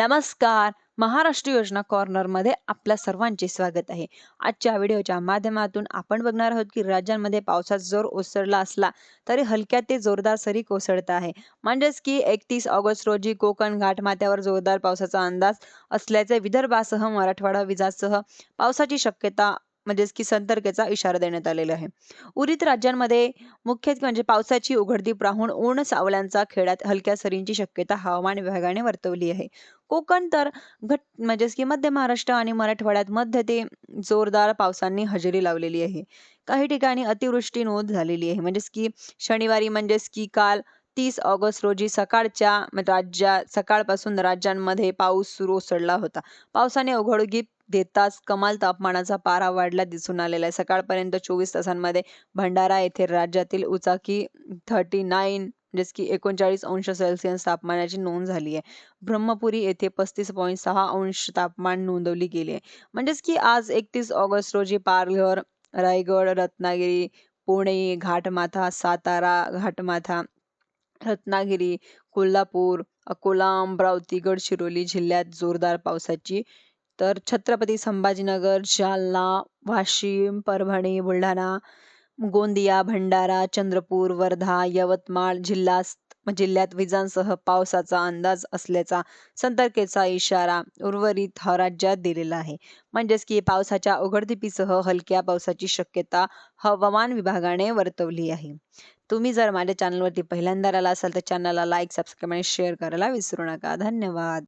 नमस्कार. महाराष्ट्र योजना कॉर्नरमध्ये आपल्या सर्वांचे स्वागत आहे. आजच्या व्हिडिओच्या माध्यमातून आपण बघणार आहोत की राज्यांमध्ये पावसाचा जोर ओसरला असला तरी हलक्या ते जोरदार सरी कोसळत आहे. म्हणजेच की एकतीस ऑगस्ट रोजी कोकण घाटमाथ्यावर जोरदार पावसाचा अंदाज असल्याचे विदर्भासह मराठवाडा विजासह पावसाची शक्यता म्हणजेच की सतर्कतेचा इशारा देण्यात आलेला आहे. उरित राज्यांमध्ये मुख्यत्वे म्हणजे पावसाची उघडदीप राहून ऊन सावल्यांचा खेळात हलक्या सरींची शक्यता हवामान विभागाने वर्तवली आहे. कोकण तर घट म्हणजेच की मध्य महाराष्ट्र आणि मराठवाड्यात मध्य ते जोरदार पावसांनी हजेरी लावलेली आहे. काही ठिकाणी अतिवृष्टी नोंद झालेली आहे. म्हणजेच की शनिवारी म्हणजेच की काल तीस ऑगस्ट रोजी सकाळच्या राज्या सकाळपासून राज्यांमध्ये पाऊस सुरू ओसरला होता. पावसाने उघडगीप देताच कमाल तापमानाचा पारा वाढला दिसून आलेला आहे. सकाळपर्यंत चोवीस तासांमध्ये भंडारा येथे राज्यातील उचाकी थर्टी नाईन म्हणजेच की एकोणचाळीस अंश सेल्सिअस तापमानाची नोंद झाली आहे. ब्रह्मपुरी येथे पस्तीस पॉईंट सहा अंश तापमान नोंदवली गेली आहे. म्हणजेच की आज एकतीस ऑगस्ट रोजी पारघर रायगड रत्नागिरी पुणे घाटमाथा सातारा घाटमाथा रत्नागिरी कोल्हापूर अकोला अमरावती गडचिरोली जिल्ह्यात जोरदार पावसाची. तर छत्रपती संभाजीनगर जालना वाशिम परभणी बुलढाणा गोंदिया भंडारा चंद्रपूर वर्धा यवतमाळ जिल्हा जिल्ह्यात विजांसह पावसाचा अंदाज असल्याचा सतर्कतेचा इशारा उर्वरित राज्यात दिलेला आहे. म्हणजेच की पावसाच्या उघडदिपीसह हलक्या पावसाची शक्यता हवामान विभागाने वर्तवली आहे. तुम्ही जर माझ्या चॅनलवरती पहिल्यांदा आला असाल तर चॅनलला लाईक सबस्क्राईब आणि शेअर करायला विसरू नका. धन्यवाद.